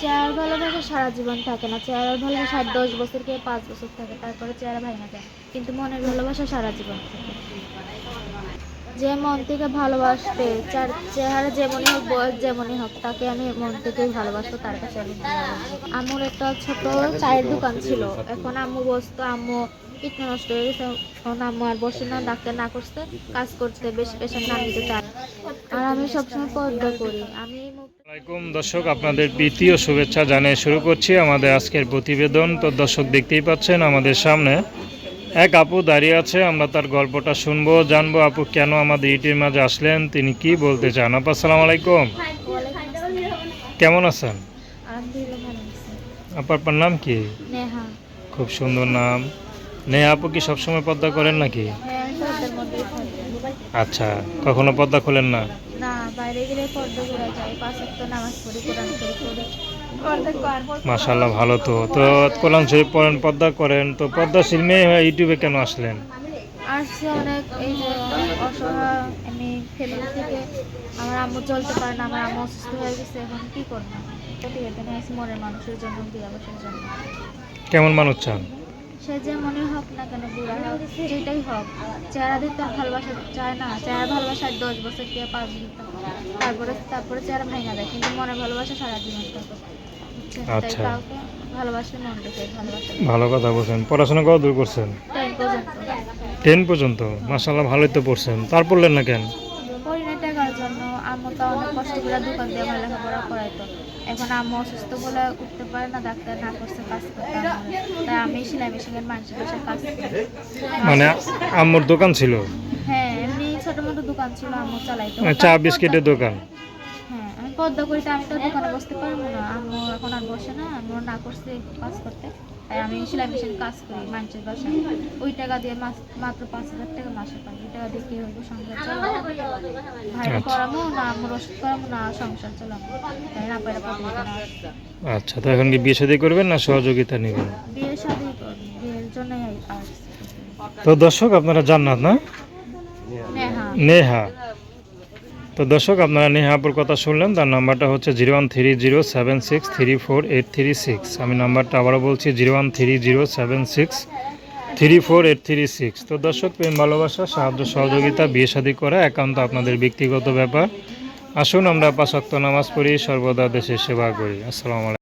Chair ভালোবাসা সারা জীবন থাকে না। চেয়ার ভালোবাসা ষাট দশ বছর কে পাঁচ বছর থাকে, তারপরে চেয়ার ভাঙা যায়। কিন্তু মনের ভালোবাসা সারা জীবন থাকে। যে মন থেকে ভালোবাসবে, চার চেহারা যেমনই হোক, বয়স যেমনই হোক, তাকে আমি মন থেকেই ভালোবাসবো, তার কাছে আমি। আম্মুর একটা ছোট চায়ের দোকান ছিল। এখন আম্মু বসতো আম্মু কিডনি নষ্ট হয়ে গেছে। এখন আম্মু আর বসে না, ডাক্তার না করতে কাজ করতে বেশি পেশেন্ট না নিতে চায়। আর আমি সবসময় পর্দা করি। আমি মুখ আসসালামাইকুম দর্শক আপনাদের প্রীতি ও শুভেচ্ছা জানিয়ে শুরু করছি আমাদের আজকের প্রতিবেদন। তো দর্শক দেখতেই পাচ্ছেন আমাদের সামনে এক আপু দাঁড়িয়ে আছে আমরা তার গল্পটা শুনব জানব আপু কেন আমাদের ইটির মাঝে আসলেন তিনি কি বলতে চান? আপু আসসালামু আলাইকুম কেমন আছেন? আপনার নাম কি? খুব সুন্দর নাম। নে আপু কি সবসময় পদ্মা করেন নাকি? হ্যাঁ আচ্ছা কখনো পদ্মা খোলেন না? না বাইরে গেলে পর্দা করে যাই পাঁচ একটা নামাজ পড়ি কোরআন শরীফ পড়ি। মাশাল্লাহ ভালো তো। তো কোরআন শরীফ পড়েন পদ্মা করেন তো পদ্মা সিলমে ইউটিউবে কেন আসলেন? আসছে অনেক এই যে অসহায় আমি ফ্যামিলি থেকে আমার আম্মু চলতে পারে না আমার আম্মু অসুস্থ হয়ে গেছে এখন কি করব? প্রতিবেদন আসি মনের মানুষের জন্য দিয়া জন্য কেমন মানুষ চান? সে যে মনে হোক না কেন বুড়া হোক যেটাই হোক চেহারা দিতে আর ভালোবাসা চায় না। চেহারা ভালোবাসা আর দশ বছর কে পাঁচ বছর তারপরে তারপরে চেহারা ভেঙে যায় কিন্তু মনে ভালোবাসা সারা জীবন থাকে আচ্ছা। কাউকে ভালোবাসলে মন রেখে ভালোবাসা। ভালো কথা বলছেন। পড়াশোনা কত দূর করছেন? টেন পর্যন্ত। মাসাল্লাহ ভালোই তো পড়ছেন। তার পড়লেন না কেন? পরিণয় টাকার জন্য। আম্মু তো অনেক কষ্ট করে দোকান দিয়ে আমার লেখাপড়া করাইতো এখন আম্মু অসুস্থ বলে উঠতে পারে না ডাক্তার না করছে কাজ করতে। তাই আমি সেলাই মেশিনের মানুষের বাসায় কাজ মানে আম্মুর দোকান ছিল? হ্যাঁ এমনি ছোট মোটো দোকান ছিল আম্মু চালাইতো। মানে চা বিস্কিটের দোকান? হ্যাঁ আমি পদ্মা করি আমি তো দোকানে বসতে পারব না। আম্মু এখন আর বসে না আম্মু না করছে কাজ করতে। তাই আমি সেলাই মেশিন কাজ করি মানুষের বাসায়। ওই টাকা দিয়ে মাত্র পাঁচ হাজার টাকা মাসে পাই। ওই টাকা দিয়ে কি হইব সংসার চালাবো? ভাইরা আচ্ছা। না আম্মুর ওষুধ করাবো না সংসার চালাবো তাই না পাইরা আচ্ছা তো এখন কি বিয়ে শাদী করবেন না সহযোগিতা নেবেন? বিয়ে শাদি বিয়ের জন্যই তো দর্শক আপনারা জান্নাত না? নেহা। নেহা। তো দর্শক আপনারা নেহাপুর কথা শুনলেন তার নাম্বারটা হচ্ছে zero one three zero seven six three four eight three six. আমি নাম্বারটা আবারও বলছি zero one three zero seven six three four eight three six. তো দর্শক, প্রেম, ভালোবাসা, সাহায্য, সহযোগিতা, বিয়ে শাদী করা একান্ত আপনাদের ব্যক্তিগত ব্যাপার। আসুন আমরা পাশাক্ত নামাজ পড়ি, সর্বদা দেশের সেবা করি। আসসালামু আলাইকুম।